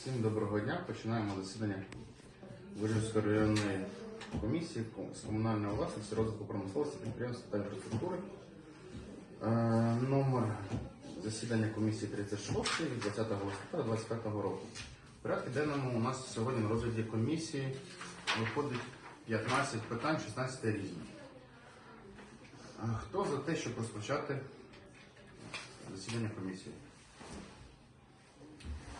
Всім доброго дня. Починаємо засідання Вижівської районної комісії з комунальної власності, розвитку промисловості, підприємства та інфраструктури. Е, Номер засідання комісії 36 від 20 листопада 2025 року. В порядку денному у нас сьогодні на розгляді комісії виходить 15 питань, 16 різні. Е, Хто за те, щоб розпочати засідання комісії?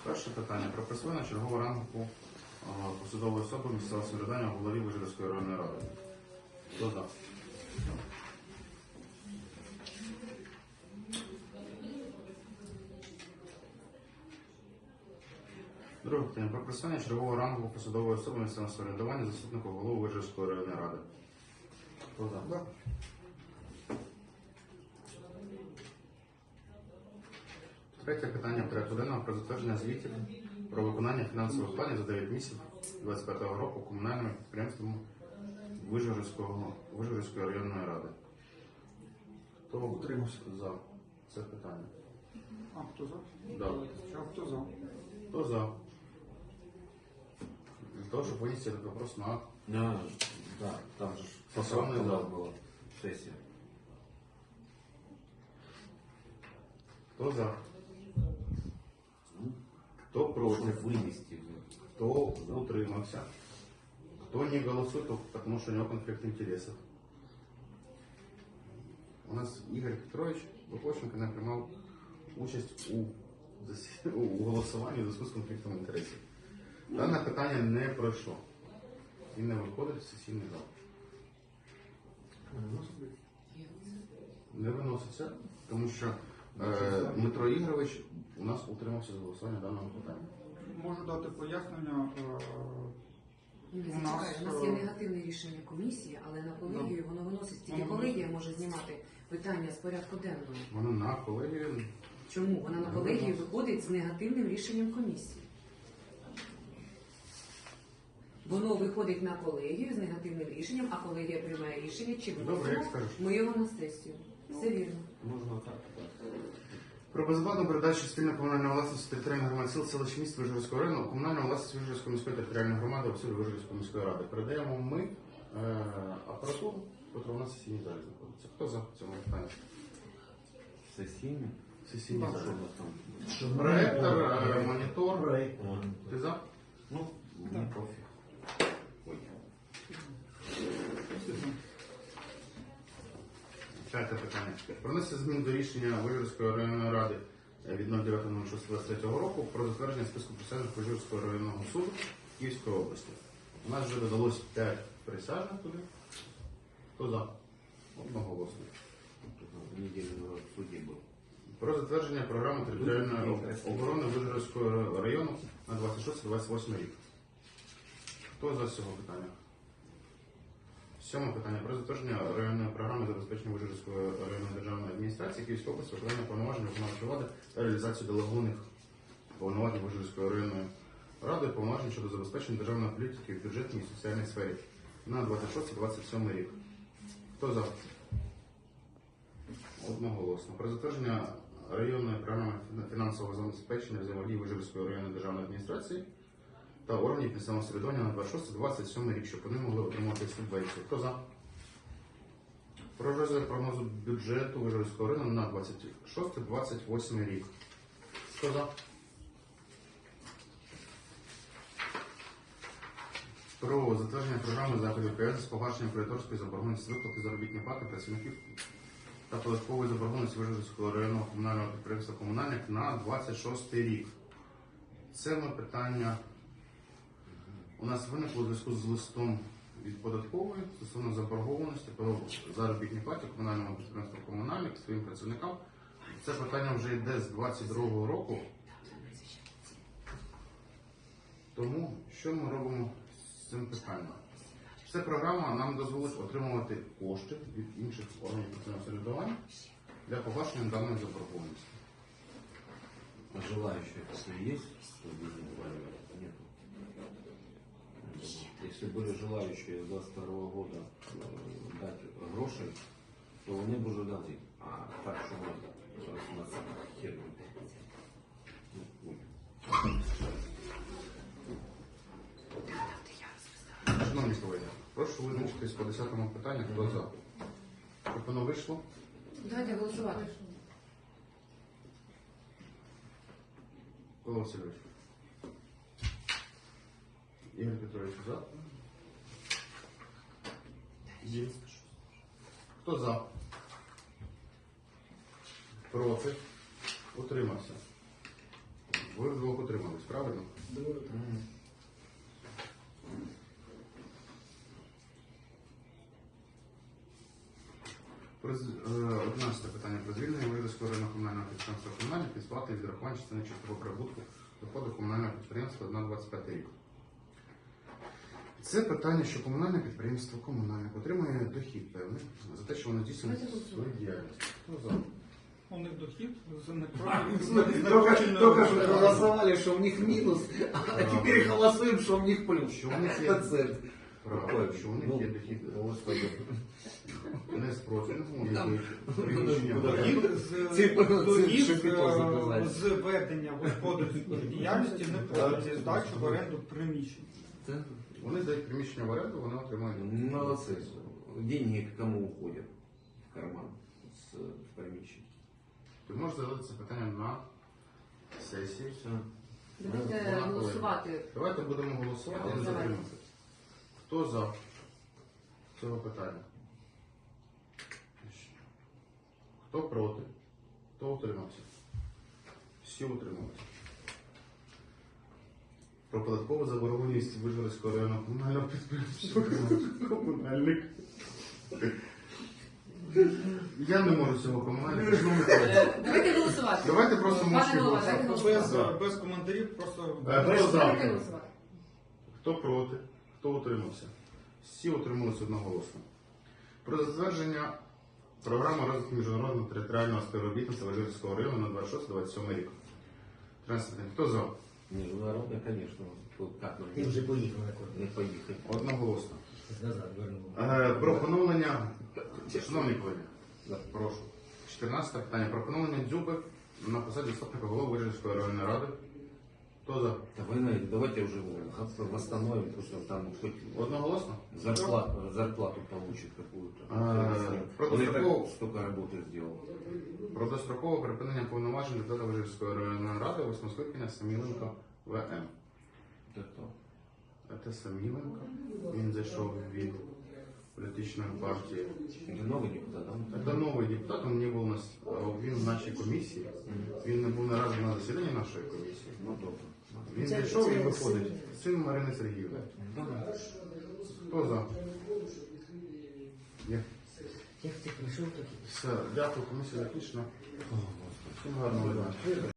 Перше питання про присвоєння чергового рангу посадової особи місцевого самоврядування голові Вижгородської районної ради. Хто за? Друге питання про присвоєння чергового рангу посадової особи місцевого самоврядування заступнику голови Вижгородської районної ради. Хто за? Третє питання порядку денного про затвердження звітів про виконання фінансових планів за 9 місяців 2025 року комунальними підприємствами Вижгородського Вижгородської районної ради. Хто Утримався. за це питання? А, хто за? Да. Що, хто за? Хто за? Для того, щоб винести этот вопрос на Да, да, там же ж Фасовний поправка зал. була сесія. хто за? Щоб винести. Кто утримався? Кто не голосует, потому что у него конфликт интересов. У нас Игорь Петрович Лукошенко не приймав участь у, у голосуванні зв'язку з конфліктом інтересів. Дане питання не пройшло і не виходить в сесійний зал. Не виноситься, тому що Дмитро Ігорович у нас утримався з голосування даного питання. Можу дати пояснення. е, У нас, у нас є е, негативне рішення комісії, але на колегію воно виносить тільки Воно колегія може знімати питання з порядку денного. Воно на колегію Чому? Вона на колегію виходить з негативним рішенням комісії. Воно виходить на колегію з негативним рішенням, а колегія приймає рішення, чи Добре, як виносимо скажеш. ми його на сесію. Все вірно. Можна так. Про безоплатну передачу спільної комунальної власності територіальних громад сіл селищ міст Вижгородського району, комунальну власність Вижгородської міської територіальної громади селі Вижгородської міської ради. Передаємо ми е, апаратуру, яка у нас в сесійній залі знаходиться. Хто за цьому питання? Сесійний. Сесійній Так. Залі. Проектор, е, монітор. Ти за? Ну, не профі. П'яте питання. Про внесення змін до рішення Вижгородської районної ради від 09.06.23 року про затвердження списку присяжних Вижгородського районного суду Київської області. У нас вже додалось 5 присяжних туди. Хто за? Одноголосно. Про затвердження програми територіальної оборони Вижгородського району на 26-28 рік. Хто за з цього питання? Сьоме питання про затвердження районної програми забезпечення Вижгородської районної державної адміністрації Київської області, виконання повноважень виконавчої влади та реалізацію делегованих повноважень Вижгородської районної ради повноважень щодо забезпечення державної політики в бюджетній і соціальній сфері на 26-27 рік. Хто за? Одноголосно. Про затвердження районної програми фінансового забезпечення взаємодії Вижгородської районної державної адміністрації та органів місцевого самоврядування на 26-27 рік, щоб вони могли отримати субвенцію. Хто за? Про розгляд прогнозу бюджету Вижгородського району на 26-28 рік. Хто за? Про затвердження програми заходів пов'язаних з погашенням кредиторської заборгованості виплати заробітної плати працівників та податкової заборгованості Вижгородського районного комунального підприємства комунальник на 26 рік. Це ми питання у нас виникло у зв'язку з листом від податкової стосовно заборгованості по заробітній платі комунального підприємства комунальник своїм працівникам. Це питання вже йде з 22 року. Тому що ми робимо з цим питанням? Ця програма нам дозволить отримувати кошти від інших органів самоврядування для погашення даної заборгованості. А желающие такие есть, уваливать? Нет если были желающие до 22 года э, дати гроші, то вони будуть дали. А так, що ми нас херні. Шановні колеги, прошу визначитись по 10-му питанню. Хто за? Щоб воно вийшло? Давайте голосувати. Павло Васильович. Ігор Петрович, за? Є. Хто за? Проти? Утримався. Ви вдвох утримались, правильно? Мгм. Про з- е, 11 питання про звільнення Володимирського районного комунального підприємства комунальних від сплати від рахування частини чистого прибутку доходу комунального підприємства на 25 рік. Це питання, що комунальне підприємство комунальне отримує дохід певний за те, що воно здійснює свою діяльність. Хто за? У них дохід з Только, только что проголосовали, что у них минус, а теперь голосуем, что у них плюс. Що у них є Процент. право, що у них Ну, є дохід Господи. не з профільного, Там- який приміщення Ну, Дохід з, Ці- дохід ці з, ведення господарської діяльності не платять здачу в оренду приміщень. Да. Вони здають приміщення в оренду, вони отримують. Молодцы. Деньги к кому уходят в карман с приміщень. Ти можеш задати це питання на сесії. Все. Давайте Вона голосувати. Давайте будемо голосувати не Давайте. Хто за цього питання? Хто проти? Хто утримався? Всі утрималися. Про податкову заборгованість Вижгородського районного комунального підприємства. Комунальник. Я не можу цього комунальника. Е, Давайте голосувати. Давайте просто Пане мовчки голосувати. Без, голосувати. без коментарів, просто Е, Хто за? Давайте голосувати. Хто проти? Хто утримався? Всі утрималися одноголосно. Про затвердження програми розвитку міжнародного територіального співробітництва Валерійського району на 26-27 рік. 13 день. Хто за? Международная, конечно. Тут как нам Ти вже поїхав на кордон. не поїхали. Одноголосно. Назад вернув. Е, про поновлення, шановні колеги, Да. прошу. 14 питання. Про поновлення дзюби на посаді заступника голови Вижівської районної ради. Хто за? Давай, давайте уже восстановим, что там хоть Одноголосно? зарплату, зарплату получит какую-то. А, Он и так протокол. столько работы сделал. Про дострокове припинення повноважень депутата Вижівської районної ради, восьмого скликання Саміленко ВМ. Это кто? Це Саміленко. Він зайшов від політичної партії. Это новый депутат, да? Це новий депутат, він не був у нас, він в нашій комісії. Він не був наразі на засіданні нашої комісії. Ну, добре. Він зайшов і виходить. син. Марини Сергіївни. Да. Хто за? Є. Як ти прийшов, так і Все, дякую, комісія закінчена. Всім гарного дня.